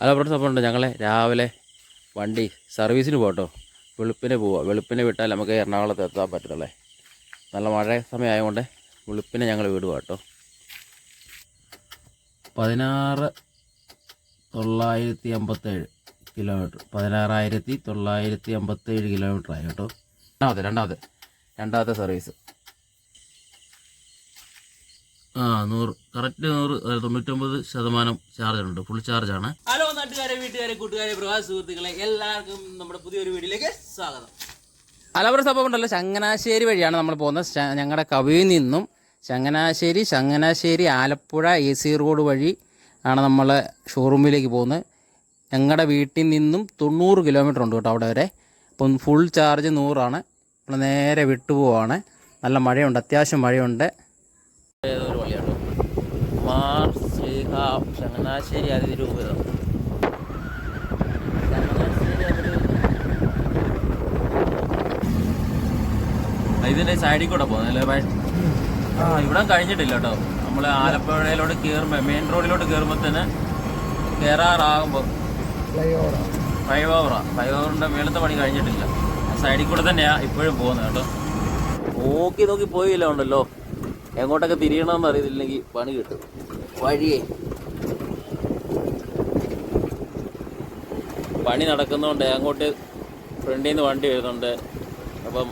Hello friends അപ്പോൾ ഞങ്ങളെ രാവിലെ വണ്ടി സർവീസിന് പോകട്ടോ വെളുപ്പിനെ പോവാം. വെളുപ്പിനെ വിട്ടാൽ നമുക്ക് എറണാകുളത്ത് എത്താൻ പറ്റത്തുള്ളേ നല്ല മഴ സമയമായതുകൊണ്ട് വെളുപ്പിനെ ഞങ്ങൾ വീട് കേട്ടോ പതിനാറ് തൊള്ളായിരത്തി അമ്പത്തേഴ് കിലോമീറ്റർ പതിനാറായിരത്തി തൊള്ളായിരത്തി അമ്പത്തേഴ് കിലോമീറ്റർ ആയി കേട്ടോ. രണ്ടാമത്തെ രണ്ടാമത്തെ രണ്ടാമത്തെ സർവീസ് ആ നൂറ് കറക്റ്റ് നൂറ് തൊണ്ണൂറ്റൊമ്പത് ശതമാനം ചാർജ് ഉണ്ട്. ഫുൾ ചാർജാണ് നാട്ടുകാരെ വീട്ടുകാരെ കൂട്ടുകാരെ പ്രവാസ സുഹൃത്തുക്കളെ എല്ലാവർക്കും നമ്മുടെ പുതിയൊരു വീഡിയോയിലേക്ക് സ്വാഗതം. അലവറ സംഭവം ഉണ്ടല്ലോ ചങ്ങനാശ്ശേരി വഴിയാണ് നമ്മൾ പോകുന്നത്. ഞങ്ങളുടെ കവിയിൽ നിന്നും Changanassery Changanassery Alappuzha A C road വഴി ആണ് നമ്മൾ ഷോറൂമിലേക്ക് പോകുന്നത്. ഞങ്ങളുടെ വീട്ടിൽ നിന്നും തൊണ്ണൂറ് കിലോമീറ്റർ ഉണ്ട് കേട്ടോ അവിടെ വരെ. അപ്പം ഫുൾ ചാർജ് നൂറാണ്. നമ്മൾ നേരെ വിട്ടു പോവാണ്. നല്ല മഴയുണ്ട് അത്യാവശ്യം മഴയുണ്ട്. ഏതൊരു വഴിയാണ്? മാർ ശ്രീഹ ചങ്ങനാശ്ശേരി അതിരൂപതം ഇതിന്റെ സൈഡിൽ കൂടെ പോകുന്നത് ആ ഇവിടെ കഴിഞ്ഞിട്ടില്ല കേട്ടോ. നമ്മൾ ആലപ്പുഴയിലോട്ട് കയറുമ്പോൾ മെയിൻ റോഡിലോട്ട് കയറുമ്പോൾ തന്നെ കയറാറാകുമ്പോൾ ഫൈവ് ഓവറാ ഫൈവ് ഓവറിന്റെ മേളത്തെ പണി കഴിഞ്ഞിട്ടില്ല. സൈഡിൽ കൂടെ തന്നെയാ ഇപ്പോഴും പോകുന്നത് കേട്ടോ. നോക്കി നോക്കി പോയില്ല ഉണ്ടല്ലോ? എങ്ങോട്ടൊക്കെ തിരിയണമെന്ന് അറിയത്തില്ലെങ്കിൽ പണി കിട്ടും. വഴിയേ. പണി നടക്കുന്നതുകൊണ്ട് അങ്ങോട്ട് ഫ്രണ്ടിൽ നിന്ന് വണ്ടി വരുന്നുണ്ട്. അപ്പം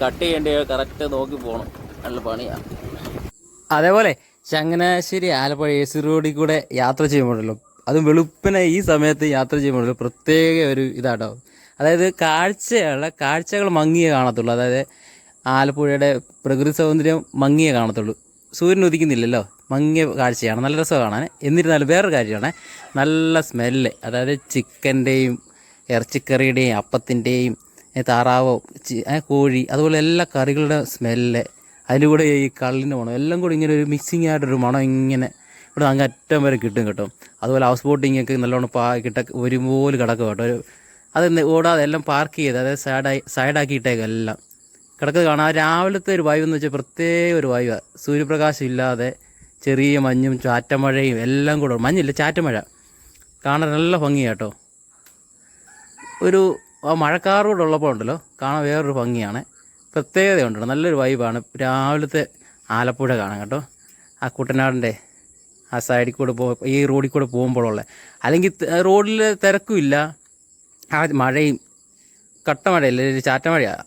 കട്ട് ചെയ്യേണ്ടി കറക്റ്റ് നോക്കി പോകണം നല്ല പണിയാണ് അതേപോലെ ചങ്ങനാശ്ശേരി ആലപ്പുഴ എ സി റോഡിൽ കൂടെ യാത്ര ചെയ്യുമ്പോഴല്ലോ അതും വെളുപ്പിനെ ഈ സമയത്ത് യാത്ര ചെയ്യുമ്പോഴല്ലോ പ്രത്യേക ഒരു ഇതാട്ടോ. അതായത് കാഴ്ചയുള്ള കാഴ്ചകൾ മങ്ങിയേ കാണത്തുള്ളൂ. അതായത് ആലപ്പുഴയുടെ പ്രകൃതി സൗന്ദര്യം മങ്ങിയേ കാണത്തുള്ളൂ. സൂര്യൻ ഉദിക്കുന്നില്ലല്ലോ. മങ്ങിയ കാഴ്ചയാണ്. നല്ല രസമാണ് കാണാൻ. എന്നിരുന്നാലും വേറൊരു കാര്യമാണ്. നല്ല സ്മെല്ല് അതായത് ചിക്കന്റെയും ഇറച്ചിക്കറിയുടെയും അപ്പത്തിന്റെയും താറാവോ കോഴി അതുപോലെ എല്ലാ കറികളുടെ സ്മെല്ല് അതിന്റെ കൂടെ ഈ കള്ളിന്റെ മണം എല്ലാം കൂടി ഇങ്ങനെ ഒരു മിക്സിങ് ആയിട്ടൊരു മണം ഇങ്ങനെ ഇവിടെ അങ്ങ് അറ്റം വരെ കിട്ടും കേട്ടോ. അതുപോലെ ഹൗസ് ബോട്ടിങ്ങൊക്കെ നല്ലോണം പാ കിട്ട ഒരുപോലെ കിടക്കും കേട്ടോ. ഒരു അത് ഓടാതെ എല്ലാം പാർക്ക് ചെയ്ത് അതായത് സൈഡായി സൈഡാക്കിയിട്ടേക്കും എല്ലാം. കിടക്കുന്നത് കാണാം. രാവിലത്തെ ഒരു വായു എന്ന് വെച്ചാൽ പ്രത്യേക ഒരു വായുവാണ് സൂര്യപ്രകാശം ഇല്ലാതെ ചെറിയ മഞ്ഞും ചാറ്റമഴയും എല്ലാം കൂടെ മഞ്ഞില്ല ചാറ്റമഴ. കാണാൻ നല്ല ഭംഗിയാട്ടോ ഒരു ആ മഴക്കാറൂടെ ഉള്ളപ്പോൾ ഉണ്ടല്ലോ കാണാൻ വേറൊരു ഭംഗിയാണ്. പ്രത്യേകതയുണ്ട് നല്ലൊരു വൈബാണ് രാവിലത്തെ ആലപ്പുഴ കാണാൻ കേട്ടോ. ആ കുട്ടനാടിന്റെ ആ സൈഡിൽ കൂടെ പോ ഈ റോഡിൽ കൂടെ പോകുമ്പോഴുള്ള അല്ലെങ്കിൽ റോഡിൽ തിരക്കുമില്ല ആ മഴയും കട്ട മഴയല്ല ഒരു ചാറ്റമഴയാണ്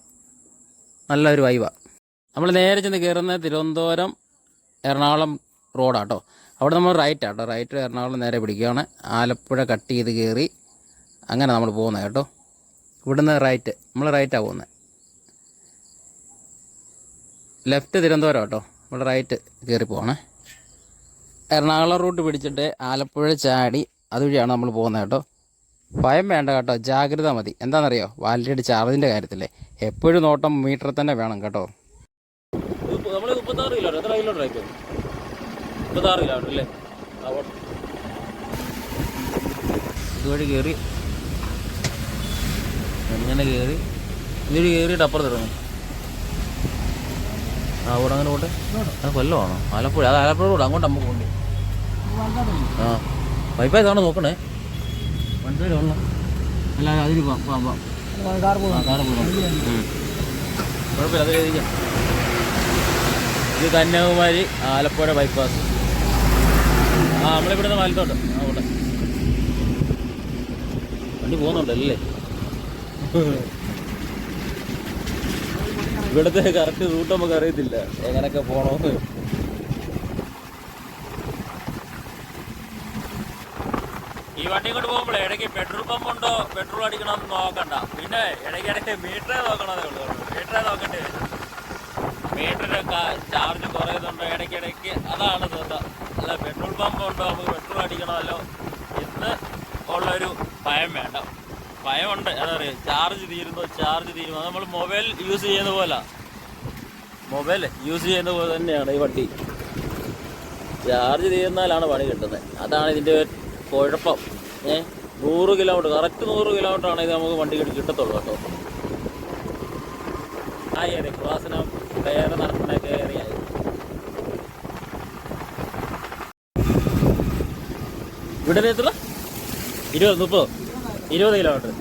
നല്ലൊരു വൈബാണ് നമ്മൾ നേരെ ചെന്ന് കയറുന്ന തിരുവനന്തപുരം എറണാകുളം റോഡാട്ടോ അവിടെ നമ്മൾ റൈറ്റ് ആട്ടോ റൈറ്റ് എറണാകുളം നേരെ പിടിക്കുകയാണ്. ആലപ്പുഴ കട്ട് ചെയ്ത് കയറി അങ്ങനെ നമ്മൾ പോകുന്നത് കേട്ടോ. ഇവിടുന്ന് റൈറ്റ് നമ്മൾ റൈറ്റാണ് പോകുന്നത് ലെഫ്റ്റ് തിരുവനന്തപുരം കേട്ടോ നമ്മൾ റൈറ്റ് കയറി പോകണേ എറണാകുളം റൂട്ട് പിടിച്ചിട്ട് ആലപ്പുഴ ചാടി അതുവഴിയാണ് നമ്മൾ പോകുന്നത് കേട്ടോ. ഭയം വേണ്ട കേട്ടോ. ജാഗ്രത മതി. എന്താണെന്നറിയോ? വാലിഡിറ്റി ചാർജിന്റെ കാര്യത്തിൽ എപ്പോഴും നോട്ടം മീറ്റർ തന്നെ വേണം കേട്ടോ. നമ്മൾ മുപ്പത്താറ് കിലോ എത്ര കിലോ ഡ്രൈവ് മുപ്പത്താറ് കിലോ അല്ലേ? ഇതുവഴി കയറി എങ്ങനെ കയറി ഇതുവഴി കയറിയിട്ട് അപ്പുറത്ത് ഇറങ്ങും. ആ അവിടെ അങ്ങനെ പോട്ടെ? അത് കൊല്ലമാണോ? ആലപ്പുഴ. അത് ആലപ്പുഴ റോഡ്. അങ്ങോട്ട് നമുക്ക് പോകണ്ടേ ആ വൈഫൈ തവണ നോക്കണേ? ഇത് കന്യാകുമാരി ആലപ്പുഴ ബൈപ്പാസ് ആ നമ്മളിവിടുന്ന് വലത്തോട്ട് ആ അവിടെ വണ്ടി പോകുന്നുണ്ടല്ലേ? ഇവിടുത്തെ കറക്റ്റ് റൂട്ട് നമുക്ക് അറിയത്തില്ല. എങ്ങനെയൊക്കെ പോകണമെന്ന് ഈ വണ്ടി കൊണ്ട് പോകുമ്പോൾ ഇടയ്ക്ക് പെട്രോൾ പമ്പ് ഉണ്ടോ പെട്രോൾ അടിക്കണം നോക്കണ്ട. പിന്നെ ഇടയ്ക്ക് ഇടയ്ക്ക് മീറ്ററേ നോക്കണതേ ഉള്ളൂ. മീറ്ററേ നോക്കണ്ടേ മീറ്ററൊക്കെ ചാർജ് കുറയുന്നുണ്ടോ. ഇടയ്ക്കിടയ്ക്ക് അതാണ് ശ്രദ്ധ. അല്ല പെട്രോൾ പമ്പ് ഉണ്ടോ നമുക്ക് പെട്രോൾ അടിക്കണമല്ലോ എന്ന് ഉള്ളൊരു ഭയം വേണ്ട. ഭയമുണ്ട്. അതറിയാം? ചാർജ് തീരുന്നോ ചാർജ് തീരുമോ നമ്മൾ മൊബൈൽ യൂസ് ചെയ്യുന്ന പോലെ. മൊബൈൽ യൂസ് ചെയ്യുന്ന പോലെ തന്നെയാണ് ഈ വണ്ടി. ചാർജ് തീർന്നാലാണ് പണി കിട്ടുന്നത് അതാണ് ഇതിന്റെ കുഴപ്പം. ഏ? നൂറ് കിലോമീറ്റർ കറക്റ്റ് നൂറ് കിലോമീറ്റർ ആണ് ഇത് നമുക്ക് വണ്ടി കിട്ടത്തുള്ളൂ കേട്ടോ. ആ ഏറെ ക്ലാസ്സിനും കയറി നടത്തുന്നൊക്കെ കയറിയായി ഇവിടെ എത്ര ഇരുപത് മുപ്പത്? ഇരുപത് കിലോമീറ്റർ.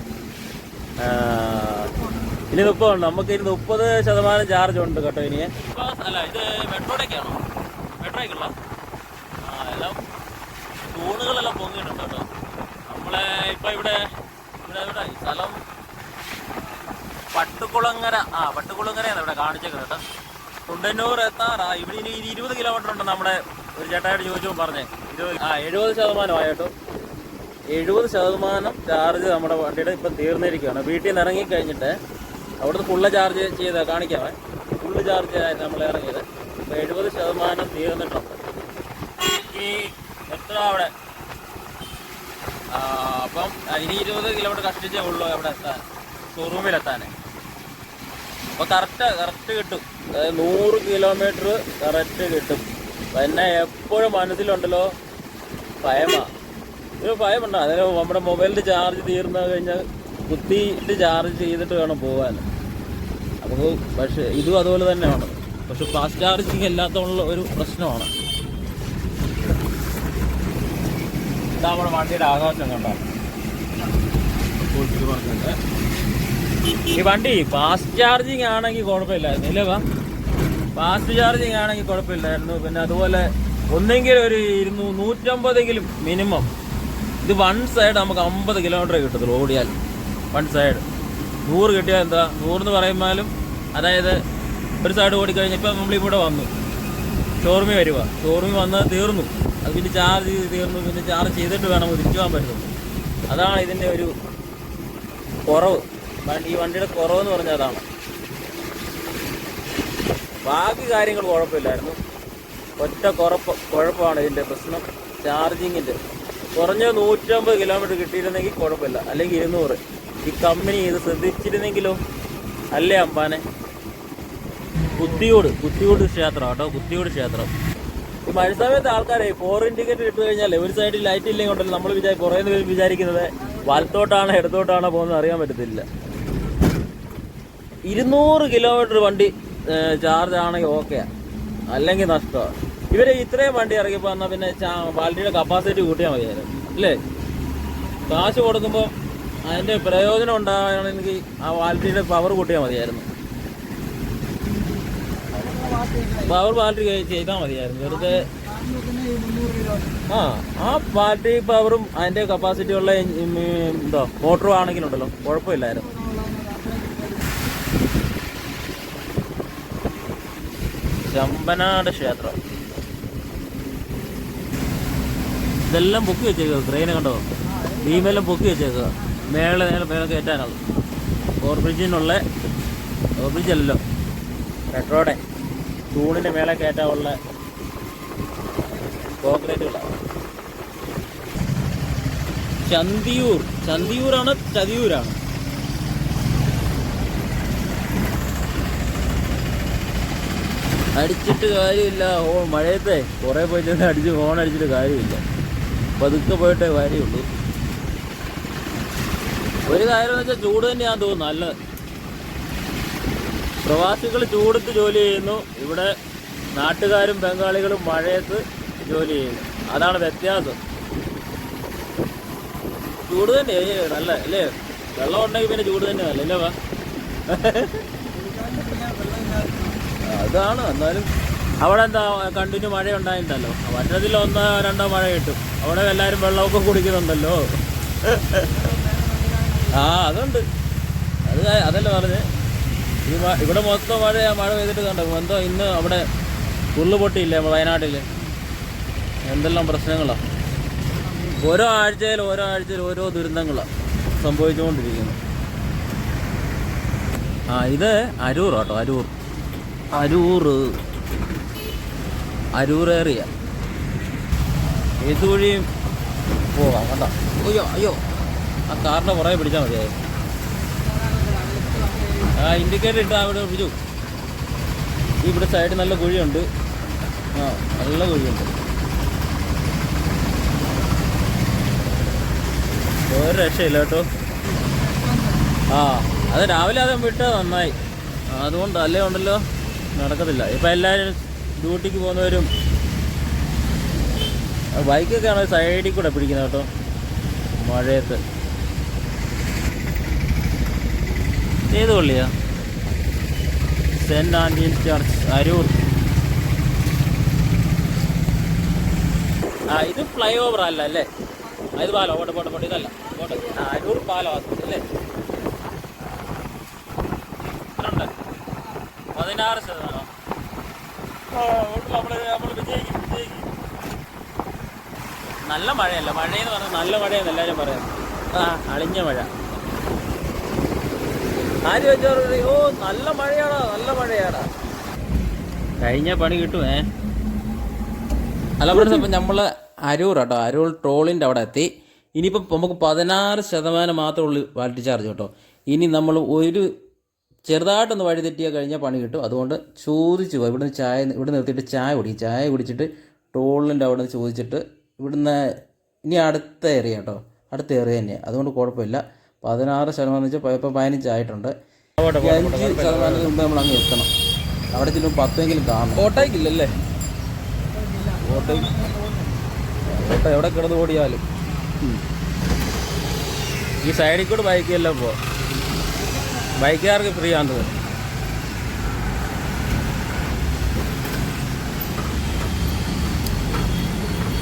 ഇനി മുപ്പതുണ്ട് നമുക്ക് ഇനി മുപ്പത് ശതമാനം ചാർജ് ഉണ്ട് കേട്ടോ ഇനി. അല്ല ഇത് മെട്രോയിലേക്കാണോ മെട്രോയ്ക്കുള്ള? തൂണുകളെല്ലാം പൊങ്ങിയിട്ടുണ്ട് കേട്ടോ. നമ്മളെ ഇപ്പം ഇവിടെ ഇവിടെ ഇവിടെ സ്ഥലം പട്ടുകുളങ്ങര ആ പട്ടുകുളങ്ങരയാണ് ഇവിടെ കാണിച്ചേക്കുന്നത് കേട്ടോ. കുണ്ടന്നൂർ എത്താറാ. ഇവിടെ ഇനി ഇരുപത് കിലോമീറ്റർ ഉണ്ട് നമ്മുടെ ഒരു ചേട്ടായിട്ട് ചോദിച്ചപ്പോൾ പറഞ്ഞേ. ഇരുപത് ആ എഴുപത് ശതമാനം ആയിട്ടോ എഴുപത് ശതമാനം ചാർജ് നമ്മുടെ വണ്ടിയുടെ ഇപ്പം തീർന്നിരിക്കുകയാണ്. വീട്ടിൽ നിന്ന് ഇറങ്ങി കഴിഞ്ഞിട്ട് അവിടുന്ന് ഫുള്ള് ചാർജ് ചെയ്ത് കാണിക്കാമേ ഫുള്ള് ചാർജ് ആയിട്ട് നമ്മൾ ഇറങ്ങിയത്. അപ്പോൾ എഴുപത് ശതമാനം തീർന്നിട്ടുണ്ട്. ഈ എത്ര അവിടെ. അപ്പം ഇനി ഇരുപത് കിലോമീറ്റർ കഷ്ടിച്ചേ ഉള്ളൂ അവിടെ എത്താൻ. ഷോറൂമിൽ എത്താൻ. അപ്പോൾ കറക്റ്റ് കറക്റ്റ് കിട്ടും. അതായത് നൂറ് കിലോമീറ്റർ കറക്റ്റ് കിട്ടും. പിന്നെ എപ്പോഴും മനസ്സിലുണ്ടല്ലോ ഭയമാ. ഒരു ഭയമുണ്ടോ അതായത് നമ്മുടെ മൊബൈലിന്റെ ചാർജ് തീർന്നു കഴിഞ്ഞാൽ കുത്തിയിട്ട് ചാർജ് ചെയ്തിട്ട് വേണം പോകാൻ. അപ്പോൾ പക്ഷേ ഇതും അതുപോലെ തന്നെയാണ്. പക്ഷെ ഫാസ്റ്റ് ചാർജിങ് എല്ലാത്തുള്ള ഒരു പ്രശ്നമാണ്. ഇതാ നമ്മുടെ വണ്ടിയുടെ ആകാശം കണ്ടോ? ഈ വണ്ടി ഫാസ്റ്റ് ചാർജിങ് ആണെങ്കിൽ കുഴപ്പമില്ലായിരുന്നു ഇല്ലേ വാ ഫാസ്റ്റ് ചാർജിങ് ആണെങ്കിൽ കുഴപ്പമില്ലായിരുന്നു. പിന്നെ അതുപോലെ ഒന്നെങ്കിലും ഒരു ഇരുന്നൂ നൂറ്റമ്പതെങ്കിലും മിനിമം ഇത് വൺ സൈഡ് നമുക്ക് അമ്പത് കിലോമീറ്റർ കിട്ടത്തുള്ളൂ ഓടിയാൽ. വൺ സൈഡ് നൂറ് കിട്ടിയാൽ എന്താ? നൂറെന്ന് പറയുമ്പോഴും അതായത് ഒരു സൈഡ് ഓടിക്കഴിഞ്ഞാൽ ഇപ്പം നമ്മളിവിടെ വന്നു. ഷോറൂമിൽ വരിക ഷോറൂമിൽ വന്ന് തീർന്നു. അത് പിന്നെ ചാർജ് ചെയ്ത് തീർന്നു. പിന്നെ ചാർജ് ചെയ്തിട്ട് വേണം തിരിച്ചു പോകാൻ പറ്റുള്ളൂ അതാണ് ഇതിന്റെ ഒരു കുറവ്. ഈ വണ്ടിയുടെ കുറവെന്ന് പറഞ്ഞാൽ അതാണ്. ബാക്കി കാര്യങ്ങൾ കുഴപ്പമില്ലായിരുന്നു. ഒറ്റ കുറപ്പ് കുഴപ്പമാണ് ഇതിന്റെ പ്രശ്നം. ചാർജിങ്ങിന്റെ കുറഞ്ഞ നൂറ്റമ്പത് കിലോമീറ്റർ കിട്ടിയിരുന്നെങ്കിൽ കുഴപ്പമില്ല. അല്ലെങ്കിൽ ഇരുന്നൂറ്. ഈ കമ്പനി ഇത് ശ്രദ്ധിച്ചിരുന്നെങ്കിലോ? അല്ലേ അമ്പാനെ? കുത്തിയോട് കുത്തിയോട് ക്ഷേത്രം കേട്ടോ കുത്തിയോട് ക്ഷേത്രം. ഈ മഴ സമയത്ത് ആൾക്കാരെ ഫോറിൻ ടിക്കറ്റ് ഇട്ട് കഴിഞ്ഞാൽ ഒരു സൈഡിൽ ലൈറ്റ് ഇല്ലെങ്കിൽ ഉണ്ടല്ലോ. നമ്മൾ വിചാരി കുറേ പേര് വിചാരിക്കുന്നത് വലത്തോട്ടാണോ ഇടത്തോട്ടാണോ പോകുന്നത് അറിയാൻ പറ്റത്തില്ല. ഇരുന്നൂറ് കിലോമീറ്റർ വണ്ടി ചാർജ് ആണെങ്കിൽ ഓക്കെ അല്ലെങ്കിൽ നഷ്ടമാണ്. ഇവർ ഇത്രയും വണ്ടി ഇറങ്ങിപ്പോ എന്നാൽ പിന്നെ വണ്ടിയുടെ കപ്പാസിറ്റി കൂട്ടിയാൽ മതിയായിരുന്നു. അല്ലേ? കാശ് കൊടുക്കുമ്പോൾ അതിന്റെ പ്രയോജനം ഉണ്ടാകണമെങ്കിൽ ആ വാൽറ്റിയുടെ പവർ കൂട്ടിയാൽ മതിയായിരുന്നു. പവർ ബാലറ്റി ചെയ്താൽ മതിയായിരുന്നു. വെറുതെ ആ ആ ബാറ്ററി പവറും അതിന്റെ കപ്പാസിറ്റി ഉള്ള എന്തോ മോട്ടറും ആണെങ്കിലുണ്ടല്ലോ. കുഴപ്പമില്ലായിരുന്നു. ചമ്പനാട് ക്ഷേത്രം. ഇതെല്ലാം പൊക്കി വെച്ചേക്കുക ക്രെയിനെ കണ്ടോ? ഭീമെല്ലാം പൊക്കി വെച്ചേക്കുക മേളെ നേരെ മേലെ കയറ്റാനുള്ളത് ഓവർ ബ്രിഡ്ജിനുള്ള ഓവർ ബ്രിഡ്ജ് അല്ലല്ലോ. മെട്രോയുടെ തൂണിന്റെ മേലെ കയറ്റാനുള്ള കോൺക്രീറ്റുകളാണ് ചന്തിയൂർ. ചന്തിയൂരാണ് ചതിയൂരാണ്. അടിച്ചിട്ട് കാര്യമില്ല. ഓ മഴയത്തെ. കുറേ പോയി ചെന്ന് അടിച്ച് ഫോൺ അടിച്ചിട്ട് കാര്യമില്ല. പതുക്കെ പോയിട്ടേ കാര്യമുള്ളൂ. ഒരു കാര്യം വെച്ചാൽ ചൂട് തന്നെയാന്ന് തോന്നുന്നു നല്ല. പ്രവാസികൾ ചൂടത്ത് ജോലി ചെയ്യുന്നു ഇവിടെ നാട്ടുകാരും ബംഗാളികളും മഴയത്ത് ജോലി ചെയ്യുന്നു. അതാണ് വ്യത്യാസം. ചൂട് തന്നെ നല്ല അല്ലേ? വെള്ളം ഉണ്ടെങ്കിൽ പിന്നെ ചൂട് തന്നെ നല്ല അല്ലേ വാ? അതാണ് എന്നാലും അവിടെ എന്താ കണ്ടിന്യൂ മഴ ഉണ്ടായിട്ടുണ്ടല്ലോ വർഷത്തിൽ ഒന്നോ രണ്ടോ മഴ കിട്ടും. അവിടെ എല്ലാവരും വെള്ളമൊക്കെ കുടിക്കുന്നുണ്ടല്ലോ. ആ അതുണ്ട്. അത് അതല്ല പറഞ്ഞ്. ഈ ഇവിടെ മൊത്തം മഴ മഴ പെയ്തിട്ട് കണ്ടോ? എന്തോ ഇന്ന് അവിടെ ഉള്ളു പൊട്ടിയില്ലേ വയനാട്ടിൽ എന്തെല്ലാം പ്രശ്നങ്ങളാണ് ഓരോ ആഴ്ചയിൽ ഓരോ ആഴ്ചയിൽ ഓരോ ദുരന്തങ്ങളാണ് സംഭവിച്ചുകൊണ്ടിരിക്കുന്നത്. ആ ഇത് അരൂർ കേട്ടോ അരൂർ. അരൂർ. അരൂർ ഏറിയ ഏത് വഴിയും പോവാം കണ്ടോ? അയ്യോ അയ്യോ. ആ കാറിന്റെ പുറകെ പിടിച്ചാൽ മതിയായി ആ ഇൻഡിക്കേറ്റർ ഇട്ട് അവിടെ പിടിച്ചു. ഇവിടെ സൈഡിൽ നല്ല കുഴിയുണ്ട്. ആ നല്ല കുഴിയുണ്ട്. ഒരു രക്ഷയില്ല കേട്ടോ. ആ അത് രാവിലെ അത് വിട്ടത് നന്നായി. അതുകൊണ്ട് അല്ലേ ഉണ്ടല്ലോ? നടക്കത്തില്ല. ഇപ്പം എല്ലാവരും ഡ്യൂട്ടിക്ക് പോകുന്നവരും ബൈക്കൊക്കെ ആണ് സൈഡിൽ കൂടെ പിടിക്കുന്നത് കേട്ടോ? മഴയത്ത്. ഏത് പള്ളിയാ? സെന്റ് ആന്റീൻ ചർച്ച് അരൂർ. ആ ഇത് ഫ്ലൈ ഓവർ അല്ല? അല്ലേ ഇത് പാലോ. പോട്ടെ പോട്ടെ പോട്ടെ ഇതല്ല അരൂർ പാലം അല്ലേ? പതിനാറ് ശതമാനം ആ, നമ്മൾ നമ്മൾ വിജയിക്കും വിജയിക്കും നല്ല മഴയല്ല. മഴയെന്ന് പറഞ്ഞാൽ നല്ല മഴയെന്ന് എല്ലാവരും പറയാം. ആ അളിഞ്ഞ മഴ. ആര് വെച്ചാൽ ഓ നല്ല മഴയാടാ നല്ല മഴയാടാ. കഴിഞ്ഞ പണി കിട്ടുമേ അല്ല ഫ്രണ്ട്സ് അപ്പം നമ്മൾ അരൂർ കേട്ടോ അരൂർ ട്രോളിന്റെ അവിടെ എത്തി. ഇനിയിപ്പം നമുക്ക് പതിനാറ് ശതമാനം മാത്രമേ ഉള്ളൂ വാൽറ്റി ചാർജ് കേട്ടോ. ഇനി നമ്മൾ ഒരു ചെറുതായിട്ടൊന്ന് വഴി തെറ്റിയാൽ കഴിഞ്ഞാൽ പണി കിട്ടും. അതുകൊണ്ട് ചോദിച്ചു പോകും ഇവിടുന്ന് ചായ ഇവിടെ നിർത്തിയിട്ട് ചായ കുടിക്കും ചായ കുടിച്ചിട്ട് ടോളിന്റെ അവിടെ നിന്ന് ചോദിച്ചിട്ട് ഇവിടുന്ന് ഇനി അടുത്ത ഏറിയ കേട്ടോ. അടുത്ത ഏറിയ തന്നെയാണ് അതുകൊണ്ട് കുഴപ്പമില്ല. പതിനാറ് ശതമാനം വെച്ചാൽ ഇപ്പോൾ പതിനഞ്ചായിട്ടുണ്ട് അഞ്ച് ശതമാനത്തിന് മുമ്പ് നമ്മൾ അങ്ങ് എത്തണം അവിടെ ചെല്ലുമ്പോൾ പത്തെങ്കിലും കാണും ഓട്ടോയ്ക്കില്ലല്ലേ ഓട്ടോ ഓട്ടോ എവിടെ കിടന്ന് ഓടിയാലും ഈ സൈഡിൽ കൂടെ ബൈക്കല്ല പോ ബൈക്കുകാർക്ക് ഫ്രീ ആണെന്ന് തോന്നുന്നു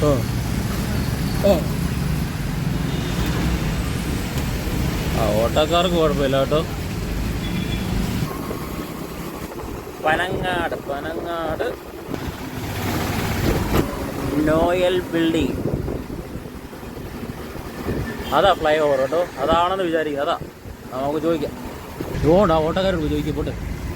ഓ. ഓ. ആ ഓട്ടോക്കാർക്ക് കുഴപ്പമില്ല കേട്ടോ. പനങ്ങാട് പനങ്ങാട്. Noel building. അതാ ഫ്ലൈ ഓവർ കേട്ടോ. അതാണെന്ന് വിചാരിക്കുക. അതാ. നമുക്ക് ചോദിക്കാം. ഓടാ ഓട്ടോക്കാരോട് ചോദിക്കും പോട്ടെ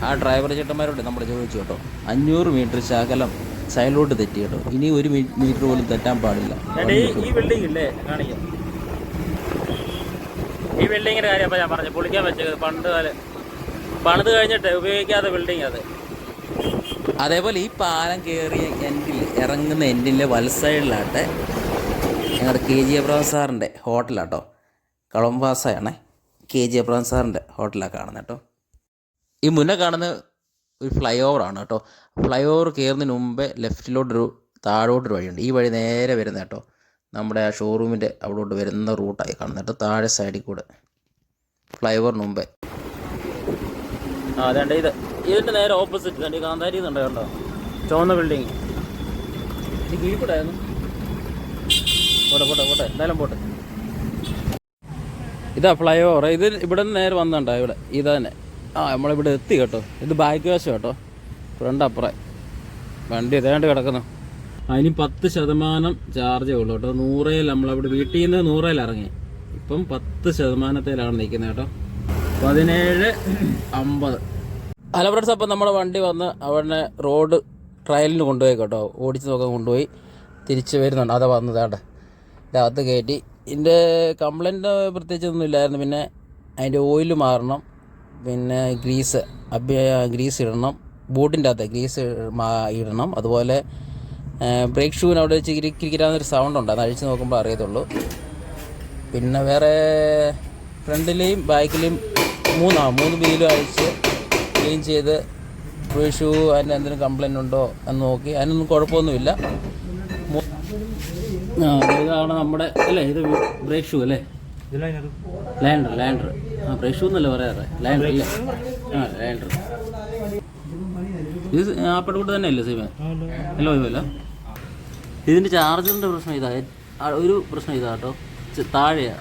ആ ഡ്രൈവർ ചേട്ടന്മാരോട് നമ്മൾ ചോദിച്ചു കേട്ടോ. അഞ്ഞൂറ് മീറ്റർ ശകലം സൈഡിലോട്ട് തെറ്റി കേട്ടോ. ഇനി ഒരു മീറ്റർ പോലും തെറ്റാൻ പാടില്ല. ഈ ബിൽഡിംഗ് ഇല്ലേ? കാണിക്കാം. ഈ ബിൽഡിങ്ങിന്റെ കാര്യം ഞാൻ പറഞ്ഞു പൊളിക്കാൻ വെച്ചത് പണ്ട് കാലം പണിത് കഴിഞ്ഞിട്ട് ഉപയോഗിക്കാത്ത ബിൽഡിംഗ് അത്. അതേപോലെ ഈ പാലം കയറിയ എൻഡിൽ ഇറങ്ങുന്ന എൻഡിന്റെ വലസൈഡിലാട്ടെ ഞങ്ങളുടെ കെ ജി എബ്രഹാം സാറിന്റെ ഹോട്ടലാട്ടോ കളംവാസയാണേ കെ ജി അബ്രഹാം സാറിന്റെ ഹോട്ടലാണ് കാണുന്നത് കേട്ടോ. ഈ മുന്നേ കാണുന്ന ഒരു ഫ്ലൈ ഓവറാണ് കേട്ടോ. ഫ്ലൈ ഓവർ കയറുന്നതിന് മുമ്പേ ലെഫ്റ്റിലോട്ടൊരു താഴോട്ടൊരു വഴിയുണ്ട്. ഈ വഴി നേരെ വരുന്ന കേട്ടോ നമ്മുടെ ആ ഷോറൂമിന്റെ അവിടോട്ട് വരുന്ന റൂട്ടായി കാണുന്നത് കേട്ടോ താഴെ സൈഡിൽ കൂടെ. ഫ്ലൈ ഓവറിന് മുമ്പേ. ആ അതേണ്ട ഇത്. ഇതിന്റെ നേരെ ഓപ്പോസിറ്റ് തന്നെ കാന്താരി ഇതുണ്ട് കേട്ടോ ചുവന്ന ബിൽഡിങ് ഇത് കീഴ്പ്പെടായിരുന്നു പോട്ടെ പോട്ടെ പോട്ടെ. എന്തായാലും പോട്ടെ. ഇതാ ഫ്ലൈ ഓവർ ഇത് ഇവിടെ നിന്ന് നേരെ വന്നുണ്ടോ ഇവിടെ. ഇത് തന്നെ. ആ നമ്മളിവിടെ എത്തി കേട്ടോ. ഇത് ബാക്ക് വശം കേട്ടോ. ഫ്രണ്ട് അപ്പുറം. വണ്ടി ഇതേണ്ട് കിടക്കുന്നു. അതിന് പത്ത് ശതമാനം ചാർജേ ഉള്ളൂ കേട്ടോ. നൂറേൽ നമ്മളവിടെ വീട്ടിൽ നിന്ന് നൂറേൽ ഇറങ്ങി. ഇപ്പം പത്ത് ശതമാനത്തിലാണ് നിൽക്കുന്നത് കേട്ടോ. പതിനേഴ് അമ്പത്. ഹലോ ഫ്രണ്ട്സ് അപ്പം നമ്മുടെ വണ്ടി വന്ന് അവിടെ റോഡ് ട്രയലിന് കൊണ്ടുപോയി കേട്ടോ. ഓടിച്ച് നോക്കാൻ കൊണ്ടുപോയി. തിരിച്ച് വരുന്നുണ്ട്. അതാ വന്നത് അവിടെ ഇതിനകത്ത് കയറ്റി ഇതിന്റെ കംപ്ലൈന്റ് പ്രത്യേകിച്ചൊന്നും ഇല്ലായിരുന്നു. പിന്നെ അതിന്റെ ഓയിൽ മാറണം. പിന്നെ ഗ്രീസ് അഭ്യ ഗ്രീസ് ഇടണം. ബോട്ടിന്റെ അകത്ത് ഗ്രീസ് ഇടണം. അതുപോലെ ബ്രേക്ക് ഷൂവിന് അവിടെ വെച്ച് കിരി കിരിക്കിരാന്നൊരു സൗണ്ട് ഉണ്ട്. അത് അഴിച്ച് നോക്കുമ്പോൾ അറിയത്തുള്ളൂ. പിന്നെ വേറെ ഫ്രണ്ടിലെയും ബാക്കിലെയും മൂന്നാ മൂന്ന് വീലും അഴിച്ച് ക്ലീൻ ചെയ്ത് ബ്രേക്ക് ഷൂ അതിന്റെ എന്തെങ്കിലും കംപ്ലൈന്റ് ഉണ്ടോ എന്ന് നോക്കി. അതിനൊന്നും കുഴപ്പമൊന്നുമില്ല. ആ ഇതാണ് നമ്മുടെ അല്ലേ ഇത് ബ്രേക്ക് ഷൂ അല്ലേ? ലാൻഡർ ലാൻഡർ ആ ബ്രേക്ക് ഷൂ എന്നല്ലേ പറയാറ്? ലാൻഡർ അല്ലേ? ആ ലാൻഡർ ഇത് ആപ്പിടെ കൂടെ തന്നെ അല്ലേ സീമ? അല്ല ഇവല്ല ഇതിന്റെ ചാർജറിന്റെ പ്രശ്നം ഇതാ. ഒരു പ്രശ്നം ഇതാ കേട്ടോ. താഴെയാ.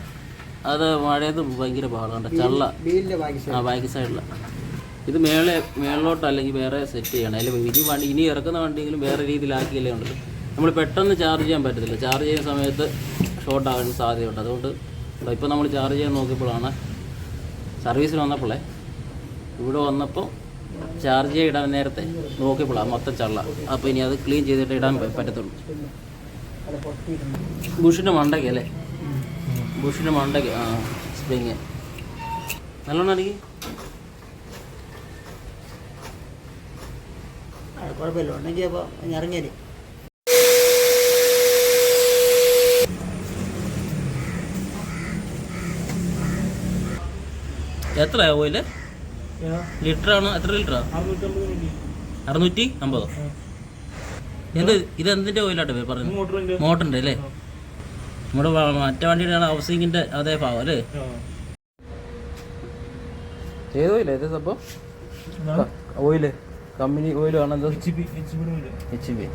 അത് മഴയത് ഭയങ്കര പാടാണ് ചള്ള. ആ ബാക്ക് സൈഡിലാണ് ഇത് മേളെ മേളിലോട്ട് അല്ലെങ്കിൽ വേറെ സെറ്റ് ചെയ്യണം. അല്ലെങ്കിൽ ഇനി വണ്ടി ഇനി ഇറക്കുന്ന വണ്ടിയെങ്കിലും വേറെ രീതിയിലാക്കിയല്ലേ ഉണ്ടല്ലോ. നമ്മൾ പെട്ടെന്ന് ചാർജ് ചെയ്യാൻ പറ്റത്തില്ല. ചാർജ് ചെയ്യുന്ന സമയത്ത് ഷോർട്ട് ആകാൻ സാധ്യതയുണ്ട്. അതുകൊണ്ട് ഇപ്പോൾ നമ്മൾ ചാർജ് ചെയ്യാൻ നോക്കിയപ്പോഴാണ് സർവീസിൽ വന്നപ്പോഴേ ഇവിടെ വന്നപ്പോൾ ചാർജ് ചെയ്യാൻ ഇടാൻ നേരത്തെ നോക്കിയപ്പോഴാണ് മൊത്തം ചള്ള. അപ്പോൾ ഇനി അത് ക്ലീൻ ചെയ്തിട്ട് ഇടാൻ പറ്റത്തുള്ളൂ. ബുഷിന്റെ മണ്ടയ്ക്ക് അല്ലേ? ബുഷിന്റെ മണ്ടയ്ക്ക് ആ സ്പ്രിങ് നല്ലോണം അടിക്ക്. കുഴപ്പമില്ല. ഉണ്ടെങ്കിൽ അപ്പോൾ ഇറങ്ങിയാൽ എത്രയാ ഓയിൽ? ലിറ്ററാണ്? എത്ര ലിറ്ററാ? അറുന്നൂറ്റി അമ്പതോ? എന്ത് ഇത് എന്തിന്റെ ഓയിലാട്ടെ പറഞ്ഞു മോട്ടറിന്റെ അല്ലേ? നമ്മുടെ മറ്റേ വണ്ടിയുടെ ഹൗസിങ്ങിന്റെ അതേ ഭാവം അല്ലേ? ഏത് ഇല്ല ഇത് സംഭവം? ഓയിൽ. കമ്പനി ഓയിലാണ് ആണെന്തോ? എച്ച് ബി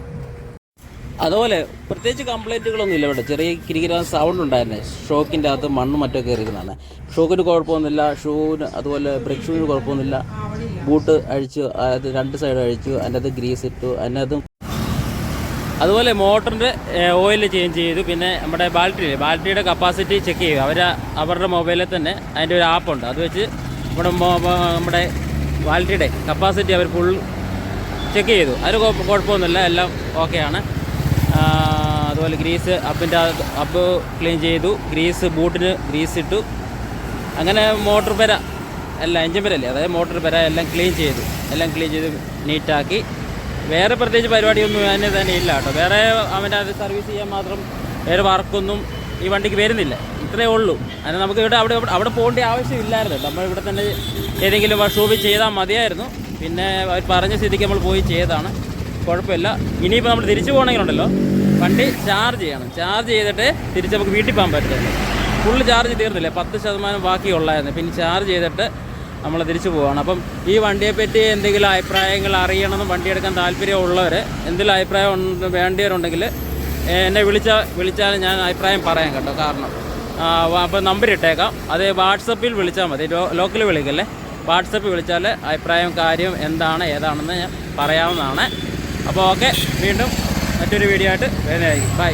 അതുപോലെ പ്രത്യേകിച്ച് കംപ്ലൈന്റുകളൊന്നും ഇല്ല ഇവിടെ. ചെറിയ കിരികിര സൗണ്ട് ഉണ്ടായിരുന്നു. ഷോക്കിന്റെ അകത്ത് മണ്ണ് മറ്റോ കയറിയിരുന്നതാണ്. ഷോക്കിന് കുഴപ്പമൊന്നുമില്ല. ഷൂവിന് അതുപോലെ ബ്രേക്ക് ഷൂവിന് കുഴപ്പമൊന്നുമില്ല. ബൂട്ട് അഴിച്ചു അതായത് രണ്ട് സൈഡ് അഴിച്ചു അതിന്റെ അത് ഗ്രീസ് ഇട്ടു അതിനകത്തും അതുപോലെ മോട്ടറിന്റെ ഓയിൽ ചേഞ്ച് ചെയ്തു. പിന്നെ നമ്മുടെ ബാറ്ററി ബാറ്ററിയുടെ കപ്പാസിറ്റി ചെക്ക് ചെയ്യും അവർ അവരുടെ മൊബൈലിൽ തന്നെ അതിന്റെ ഒരു ആപ്പുണ്ട് അത് വെച്ച് നമ്മുടെ നമ്മുടെ ബാറ്ററിയുടെ കപ്പാസിറ്റി അവർ ഫുൾ ചെക്ക് ചെയ്തു. അതിന് കുഴപ്പ- കുഴപ്പമൊന്നുമില്ല. എല്ലാം ഓക്കെയാണ് അതുപോലെ ഗ്രീസ് അപ്പിന്റെ അപ്പ് ക്ലീൻ ചെയ്തു. ഗ്രീസ് ബൂട്ടിന് ഗ്രീസ് ഇട്ടു. അങ്ങനെ മോട്ടർ പെര അല്ല എഞ്ചിൻ പെരല്ലേ അതായത് മോട്ടർ പെര എല്ലാം ക്ലീൻ ചെയ്തു. എല്ലാം ക്ലീൻ ചെയ്ത് നീറ്റാക്കി. വേറെ പ്രത്യേകിച്ച് പരിപാടിയൊന്നും അതിന് തന്നെ ഇല്ല കേട്ടോ. വേറെ അവന്റെ അത് സർവീസ് ചെയ്യാൻ മാത്രം വേറെ വർക്കൊന്നും ഈ വണ്ടിക്ക് വരുന്നില്ല. ഇത്രയേ ഉള്ളൂ. അതിന് നമുക്ക് ഇവിടെ അവിടെ അവിടെ പോകേണ്ട ആവശ്യമില്ലായിരുന്നു നമ്മൾ ഇവിടെ തന്നെ ഏതെങ്കിലും വർക്ക്ഷോപ്പിൽ ചെയ്താൽ മതിയായിരുന്നു. പിന്നെ അവർ പറഞ്ഞ സ്ഥിതിക്ക് നമ്മൾ പോയി ചെയ്തതാണ്. കുഴപ്പമില്ല. ഇനിയിപ്പോൾ നമ്മൾ തിരിച്ചു പോകണമെങ്കിലുണ്ടല്ലോ. വണ്ടി ചാർജ് ചെയ്യണം. ചാർജ് ചെയ്തിട്ട് തിരിച്ച് നമുക്ക് വീട്ടിൽ പോകാൻ പറ്റുള്ളൂ ഫുള്ള് ചാർജ് തീർന്നില്ലേ? പത്ത് ശതമാനം ബാക്കി ഉള്ളായിരുന്നു. പിന്നെ ചാർജ് ചെയ്തിട്ട് നമ്മൾ തിരിച്ചു പോവാണ്. അപ്പം ഈ വണ്ടിയെപ്പറ്റി എന്തെങ്കിലും അഭിപ്രായങ്ങൾ അറിയണമെന്ന് വണ്ടി എടുക്കാൻ താല്പര്യമുള്ളവർ എന്തെങ്കിലും അഭിപ്രായം ഉണ്ട് വേണ്ടിയവരുണ്ടെങ്കിൽ എന്നെ വിളിച്ച വിളിച്ചാൽ ഞാൻ അഭിപ്രായം പറയാം കേട്ടോ. കാരണം അപ്പോൾ നമ്പർ ഇട്ടേക്കാം. അത് വാട്സപ്പിൽ വിളിച്ചാൽ മതി. ലോക്കൽ വിളിക്കല്ലേ? വാട്സപ്പിൽ വിളിച്ചാൽ അഭിപ്രായം കാര്യം എന്താണ് ഏതാണെന്ന് ഞാൻ പറയാവുന്നതാണ്. അപ്പോൾ ഓക്കെ വീണ്ടും മറ്റൊരു വീഡിയോ ആയിട്ട് വരുന്നതായിരിക്കും. ബൈ